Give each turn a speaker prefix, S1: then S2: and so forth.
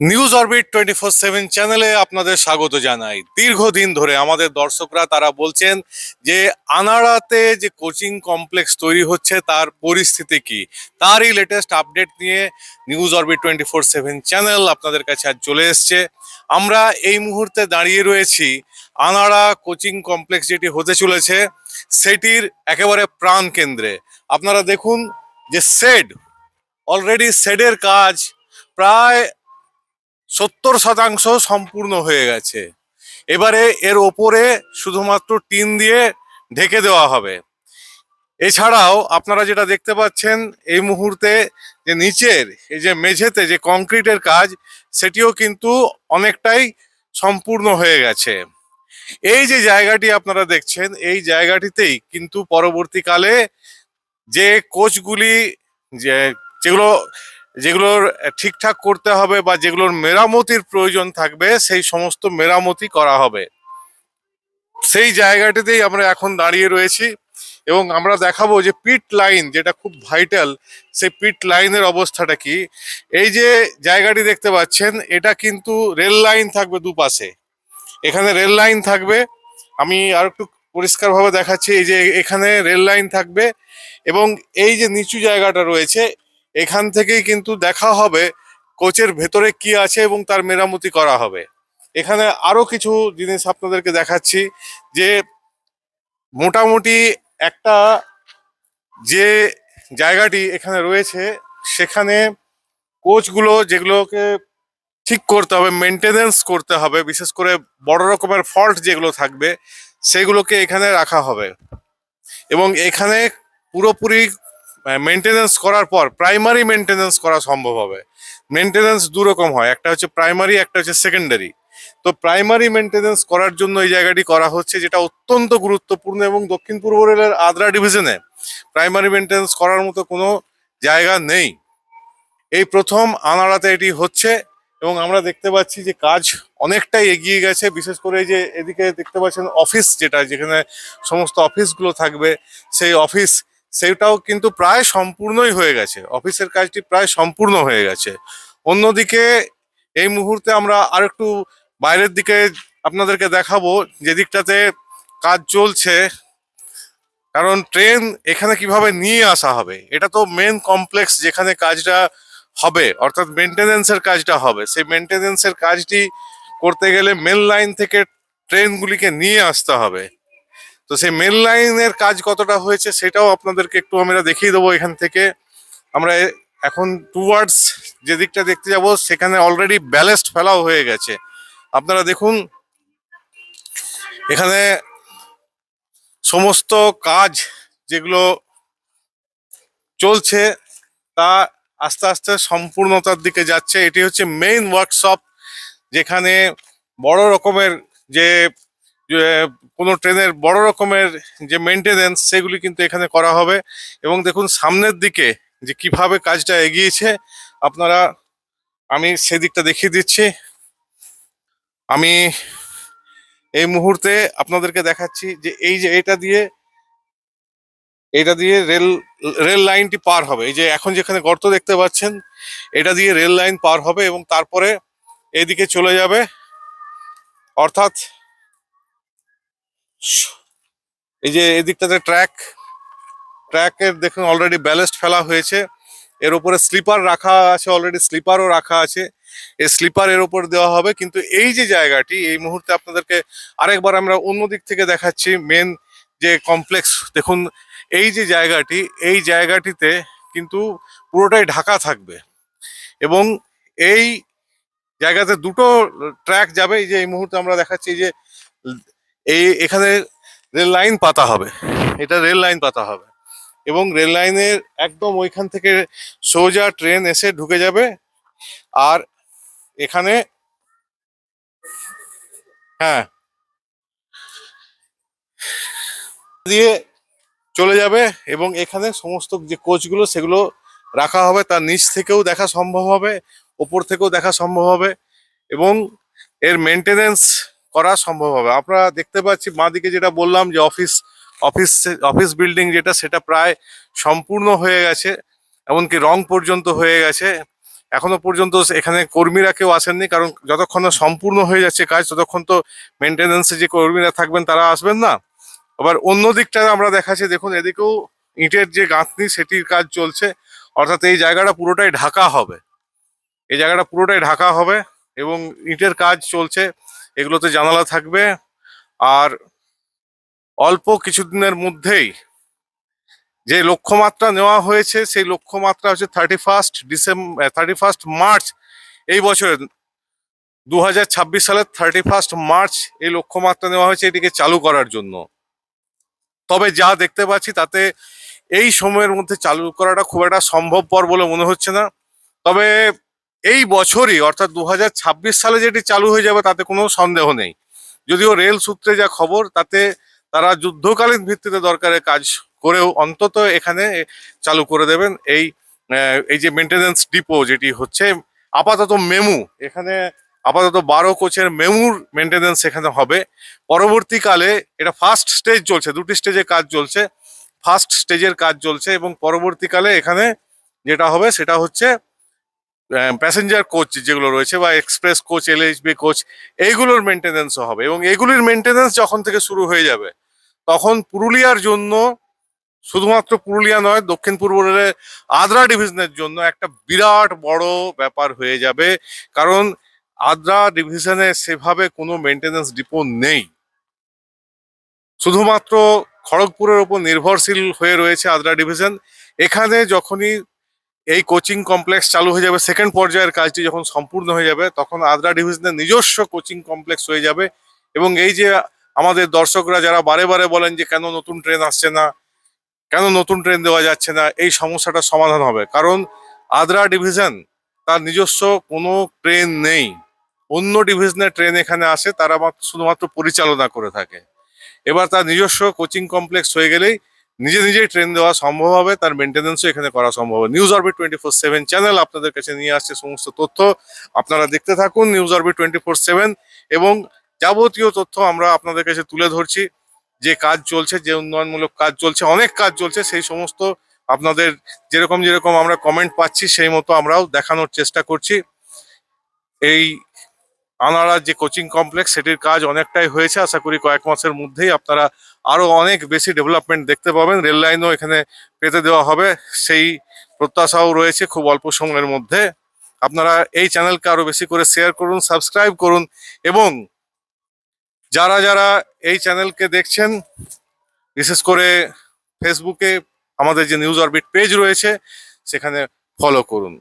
S1: News Orbit twenty four seven চ্যানেলে আপনাদের স্বাগত জানাই। দীর্ঘদিন ধরে আমাদের দর্শকরা তারা বলছেন যে আনাড়াতে যে কোচিং কমপ্লেক্স তৈরি হচ্ছে, তার পরিস্থিতি কি? তারই লেটেস্ট আপডেট নিয়ে news Orbit twenty four seven channel আপনাদের কাছে আজ চলে এসছে। আমরা এই মুহূর্তে দাঁড়িয়ে রয়েছি আনাড়া কোচিং কমপ্লেক্স যেটি হতে চলেছে, সেটির একেবারে প্রাণ কেন্দ্রে। আপনারা দেখুন যে সেড অলরেডি সেডের কাজ প্রায় সত্তর শতাংশ সম্পূর্ণ হয়ে গেছে। এবারে এর ওপরে শুধুমাত্র টিন দিয়ে ঢেকে দেওয়া হবে। এছাড়াও আপনারা যেটা দেখতে পাচ্ছেন, এই মুহূর্তে যে নিচের, এই যে মেঝেতে যে কংক্রিটের কাজ, সেটিও কিন্তু অনেকটাই সম্পূর্ণ হয়ে গেছে। এই যে জায়গাটি আপনারা দেখছেন, এই জায়গাটিতেই কিন্তু পরবর্তীকালে যে কোচগুলি, যে যেগুলো যেগুলোর ঠিকঠাক করতে হবে বা যেগুলোর মেরামতির প্রয়োজন থাকবে, সেই সমস্ত মেরামতি করা হবে। সেই জায়গাটিতেই আমরা এখন দাঁড়িয়ে রয়েছি এবং আমরা দেখাবো যে পিট লাইন যেটা খুব ভাইটাল সেই পিট লাইনের অবস্থাটা কি। এই যে জায়গাটি দেখতে পাচ্ছেন, এটা কিন্তু রেল লাইন থাকবে দুপাশে। এখানে রেল লাইন থাকবে। আমি আর একটু পরিষ্কারভাবে দেখাচ্ছি, এই যে এখানে রেল লাইন থাকবে এবং এই যে নিচু জায়গাটা রয়েছে এখান থেকেই কিন্তু দেখা হবে কোচের ভেতরে কি আছে এবং তার মেরামতি করা হবে। এখানে আরও কিছু জিনিস আপনাদেরকে দেখাচ্ছি যে মোটামুটি একটা যে জায়গাটি এখানে রয়েছে, সেখানে কোচগুলো যেগুলোকে ঠিক করতে হবে মেনটেনেন্স করতে হবে, বিশেষ করে বড় রকমের ফল্ট যেগুলো থাকবে, সেগুলোকে এখানে রাখা হবে। এবং এখানে পুরোপুরি মেনটেনেন্স করার পর প্রাইমারি মেনটেনেন্স করা সম্ভব হবে। মেনটেনেন্স দু রকম হয়, একটা হচ্ছে প্রাইমারি একটা হচ্ছে সেকেন্ডারি তো প্রাইমারি মেনটেনেন্স করার জন্য এই জায়গাটি করা হচ্ছে যেটা অত্যন্ত গুরুত্বপূর্ণ এবং দক্ষিণ পূর্ব রেলের আদ্রা ডিভিশনে প্রাইমারি মেনটেনেন্স করার মতো কোনো জায়গা নেই। এই প্রথম আনাড়াতে এটি হচ্ছে এবং আমরা দেখতে পাচ্ছি যে কাজ অনেকটাই এগিয়ে গেছে, বিশেষ করে যে এদিকে দেখতে পাচ্ছেন অফিস যেটা, যেখানে সমস্ত অফিসগুলো থাকবে, সেই অফিস সেটাও কিন্তু প্রায় সম্পূর্ণই হয়ে গেছে। অফিসের কাজটি প্রায় সম্পূর্ণ হয়ে গেছে। অন্যদিকে এই মুহূর্তে আমরা আরেকটু বাইরের দিকে আপনাদেরকে দেখাবো যে দিকটাতে কাজ চলছে। কারণ ট্রেন এখানে কীভাবে নিয়ে আসা হবে, এটা তো মেন কমপ্লেক্স যেখানে কাজটা হবে, অর্থাৎ মেনটেনেন্সের কাজটা হবে। সেই মেনটেনেন্সের কাজটি করতে গেলে মেন লাইন থেকে ট্রেনগুলিকে নিয়ে আসতে হবে। তো সেই মেন লাইনের কাজ কতটা হয়েছে সেটাও আপনাদেরকে একটু আমরা দেখিয়ে দেবো এখান থেকে। আমরা এখন টুয়ার্ডস যে দিকটা দেখতে যাব, সেখানে অলরেডি ব্যালেস্ট ফেলাও হয়ে গেছে। আপনারা দেখুন, এখানে সমস্ত কাজ যেগুলো চলছে, তা আস্তে আস্তে সম্পূর্ণতার দিকে যাচ্ছে। এটি হচ্ছে মেইন ওয়ার্কশপ যেখানে বড় রকমের যে কোনো ট্রেনের বড় রকমের যে মেনটেনেন্স সেগুলি কিন্তু এখানে করা হবে এবং দেখুন সামনের দিকে যে কীভাবে কাজটা এগিয়েছে, আপনারা, আমি সেদিকটা দেখিয়ে দিচ্ছি। আমি এই মুহূর্তে আপনাদেরকে দেখাচ্ছি যে এই যে এটা দিয়ে এটা দিয়ে রেল রেল লাইনটি পার হবে। এই যে এখন যেখানে গর্ত দেখতে পাচ্ছেন, এটা দিয়ে রেল লাইন পার হবে এবং তারপরে এদিকে চলে যাবে। অর্থাৎ এই যে এদিকটাতে ট্র্যাক ট্র্যাকের দেখুন অলরেডি ব্যালেস্ট ফেলা হয়েছে। এর উপরে স্লিপার রাখা আছে অলরেডি স্লিপারও রাখা আছে। এই স্লিপার এর উপর দেওয়া হবে, কিন্তু এই যে জায়গাটি, এই মুহূর্তে আপনাদেরকে আরেকবার আমরা অন্য দিক থেকে দেখাচ্ছি মেন যে কমপ্লেক্স দেখুন, এই যে জায়গাটি, এই জায়গাটিতে কিন্তু পুরোটাই ঢাকা থাকবে। এবং এই জায়গাতে দুটো ট্র্যাক যাবে, এই যে এই মুহূর্তে আমরা দেখাচ্ছি যে এই এখানে রেল লাইন পাতা হবে। এটা রেল লাইন পাতা হবে। এবং রেল লাইনের একদম ওইখান থেকে সোজা ট্রেন এসে ঢুকে যাবে। আর এখানে হ্যাঁ। দিয়ে চলে যাবে এবং এখানে সমস্ত যে কোচগুলো সেগুলো রাখা হবে। তার নিচ থেকেও দেখা সম্ভব হবে, ওপর থেকেও দেখা সম্ভব হবে। এবং এর মেনটেনেন্স করা সম্ভব হবে। আমরা দেখতে পাচ্ছি বাঁদিকে যেটা বললাম যে অফিস অফিস অফিস বিল্ডিং যেটা, সেটা প্রায় সম্পূর্ণ হয়ে গেছে, এমনকি রং পর্যন্ত হয়ে গেছে। এখনও পর্যন্ত এখানে কর্মীরা কেউ আসেননি, কারণ যতক্ষণ না সম্পূর্ণ হয়ে যাচ্ছে কাজ, ততক্ষণ তো মেনটেন্যান্সে যে কর্মীরা থাকবেন, তারা আসবেন না। আবার অন্য দিকটা আমরা দেখাচ্ছি, দেখুন, এদিকেও ইটের যে গাঁথনি, সেটির কাজ চলছে। অর্থাৎ এই জায়গাটা পুরোটাই ঢাকা হবে। এই জায়গাটা পুরোটাই ঢাকা হবে এবং ইটের কাজ চলছে। এগুলোতে জানালা থাকবে। আর অল্প কিছুদিনের মধ্যেই যে লক্ষ্যমাত্রা নেওয়া হয়েছে, সেই লক্ষ্যমাত্রা হচ্ছে thirty first December thirty first March এই বছরের। দু হাজার ছাব্বিশ সালের থার্টি ফার্স্ট মার্চ এই লক্ষ্যমাত্রা নেওয়া হয়েছে এটিকে চালু করার জন্য। তবে যা দেখতে পাচ্ছি তাতে এই সময়ের মধ্যে চালু করাটা খুব একটা সম্ভবপর বলে মনে হচ্ছে না। তবে এই বছরই, অর্থাৎ দু হাজার ছাব্বিশ সালে যেটি চালু হয়ে যাবে, তাতে কোনো সন্দেহ নেই। যদিও রেল সূত্রে যা খবর, তাতে তারা যুদ্ধকালীন ভিত্তিতে দরকারের কাজ করেও অন্তত এখানে চালু করে দেবেন। এই এই যে মেনটেনেন্স ডিপো যেটি হচ্ছে, আপাতত মেমু, এখানে আপাতত বারো কোচের মেমুর মেনটেনেন্স এখানে হবে। পরবর্তীকালে এটা ফার্স্ট স্টেজ চলছে, দুটি স্টেজে কাজ চলছে। ফার্স্ট স্টেজের কাজ চলছে এবং পরবর্তীকালে এখানে যেটা হবে, সেটা হচ্ছে প্যাসেঞ্জার কোচ যেগুলো রয়েছে বা এক্সপ্রেস কোচ এলএইচবি কোচ এইগুলোর মেনটেনেন্সও হবে এবং এগুলির মেনটেনেন্স যখন থেকে শুরু হয়ে যাবে, তখন পুরুলিয়ার জন্য, শুধুমাত্র পুরুলিয়া নয়, দক্ষিণ পূর্ব রেলের আদ্রা ডিভিশনের জন্য একটা বিরাট বড় ব্যাপার হয়ে যাবে। কারণ আদ্রা ডিভিশনে সেভাবে কোনো মেনটেনেন্স ডিপো নেই। শুধুমাত্র খড়গপুরের উপর নির্ভরশীল হয়ে রয়েছে আদ্রা ডিভিশন এখানে যখনই এই কোচিং কমপ্লেক্স চালু হয়ে যাবে সেকেন্ড পর্যায়ের কাজটি যখন সম্পূর্ণ হয়ে যাবে, তখন আদ্রা ডিভিশনের নিজস্ব কোচিং কমপ্লেক্স হয়ে যাবে এবং এই যে আমাদের দর্শকরা যারা বারে বারে বলেন যে কেন নতুন ট্রেন আসছে না, কেন নতুন ট্রেন দেওয়া যাচ্ছে না, এই সমস্যাটা সমাধান হবে। কারণ আদ্রা ডিভিশন তার নিজস্ব কোনো ট্রেন নেই। অন্য ডিভিশনের ট্রেন এখানে আসে, তারা মাত্র শুধুমাত্র পরিচালনা করে থাকে। এবার তার নিজস্ব কোচিং কমপ্লেক্স হয়ে গেলেই নিজে নিজেই ট্রেন দেওয়া সম্ভব হবে, তার মেনটেন্যান্সও এখানে করা সম্ভব হবে। News Orbit twenty four seven channel আপনাদের কাছে নিয়ে আসছে সমস্ত তথ্য। আপনারা দেখতে থাকুন news Orbit twenty four seven এবং যাবতীয় তথ্য আমরা আপনাদের কাছে তুলে ধরছি। যে কাজ চলছে, যে উন্নয়নমূলক কাজ চলছে, অনেক কাজ চলছে, সেই সমস্ত আপনাদের যেরকম যেরকম আমরা কমেন্ট পাচ্ছি, সেই মতো আমরাও দেখানোর চেষ্টা করছি। এই আনাড়ার যে কোচিং কমপ্লেক্স, সেটির কাজ অনেকটাই হয়েছে। আশা করি কয়েক মাসের মধ্যেই আপনারা আরও অনেক বেশি ডেভেলপমেন্ট দেখতে পাবেন। রেল লাইনও এখানে পেতে দেওয়া হবে। সেই প্রত্যাশাও রয়েছে খুব অল্প সময়ের মধ্যে। আপনারা এই চ্যানেলকে আরও বেশি করে শেয়ার করুন, সাবস্ক্রাইব করুন এবং যারা যারা এই চ্যানেলকে দেখছেন, বিশেষ করে ফেসবুকে আমাদের যে নিউজ অরবিট পেজ রয়েছে, সেখানে ফলো করুন।